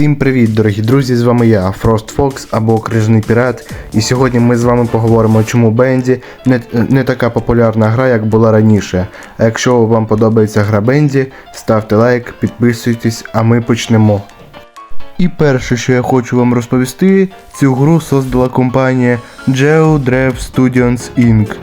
Всім привіт, дорогі друзі! З вами я, Frost Fox або Крижний Пірат. І сьогодні ми з вами поговоримо, чому Бенді не, не така популярна гра, як була раніше. А якщо вам подобається гра Бенді, ставте лайк, підписуйтесь, а ми почнемо. І перше, що я хочу вам розповісти, цю гру создала компанія GeoDrev Studios Inc.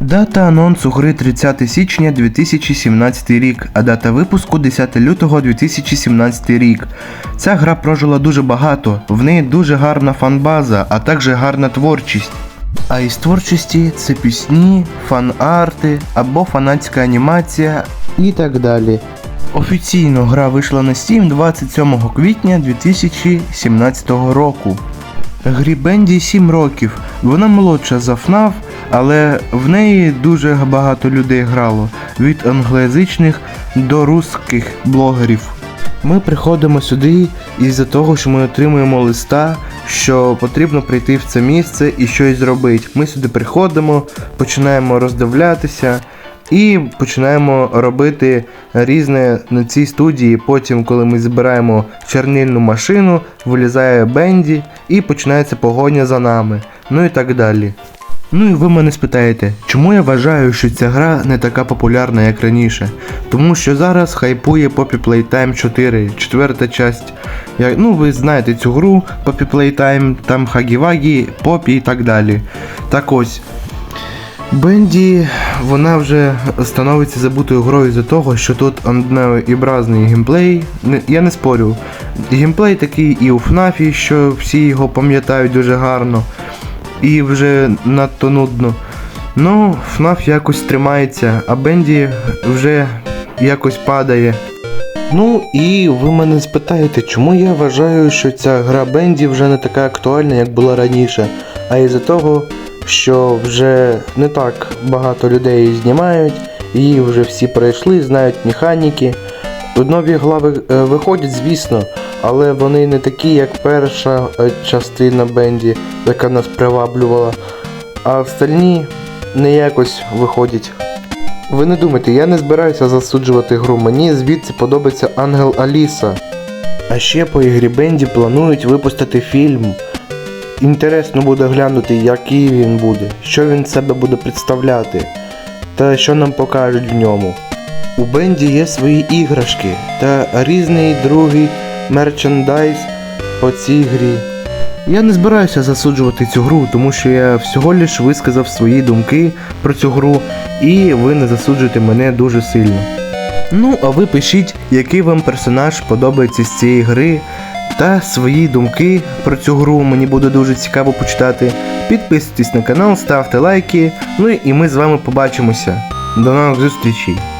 Дата анонсу гри 30 січня 2017 рік, а дата випуску 10 лютого 2017 рік. Ця гра прожила дуже багато, в неї дуже гарна фанбаза, а також гарна творчість. А із творчості це пісні, фан-арти або фанатська анімація і так далі. Офіційно гра вийшла на Steam 27 квітня 2017 року. Грі Бенді 7 років. Вона молодша за FNAF, але в неї дуже багато людей грало від англоязичних до русських блогерів. Ми приходимо сюди із-за того, що ми отримуємо листа, що потрібно прийти в це місце і щось зробити. Ми сюди приходимо, починаємо роздивлятися і починаємо робити різне на цій студії. Потім, коли ми збираємо чернильну машину, вилізає Бенді і починається погоня за нами. Ну і так далі. Ну і ви мене спитаєте, чому я вважаю, що ця гра не така популярна, як раніше? Тому що зараз хайпує Poppy Playtime 4, четверта часть. Я, ну, ви знаєте цю гру Poppy Playtime, там Хагі-Вагі, Попі і так далі. Так ось. Бенді, вона вже становиться забутою грою за того, що тут однообразний геймплей. Я не спорю. Геймплей такий і у FNAF, що всі його пам'ятають дуже гарно. І вже надто нудно. Ну, FNAF якось тримається, а Бенді вже якось падає. Ну і ви мене спитаєте, чому я вважаю, що ця гра Бенді вже не така актуальна, як була раніше, а із-за того, що вже не так багато людей її знімають, її вже всі пройшли, знають механіки. Нові глави е, виходять, звісно, але вони не такі, як перша е, частина Бенді, яка нас приваблювала, а остальні не якось виходять. Ви не думайте, я не збираюся засуджувати гру. Мені звідси подобається Ангел Аліса. А ще по ігрі Бенді планують випустити фільм. Інтересно буде глянути, який він буде, що він себе буде представляти, та що нам покажуть в ньому. У Бенді є свої іграшки та різний другий мерчендайз по цій грі. Я не збираюся засуджувати цю гру, тому що я всього лиш висказав свої думки про цю гру, і ви не засуджуєте мене дуже сильно. Ну, а ви пишіть, який вам персонаж подобається з цієї гри, та свої думки про цю гру мені буде дуже цікаво почитати. Підписуйтесь на канал, ставте лайки, ну і ми з вами побачимося. До нових зустрічей!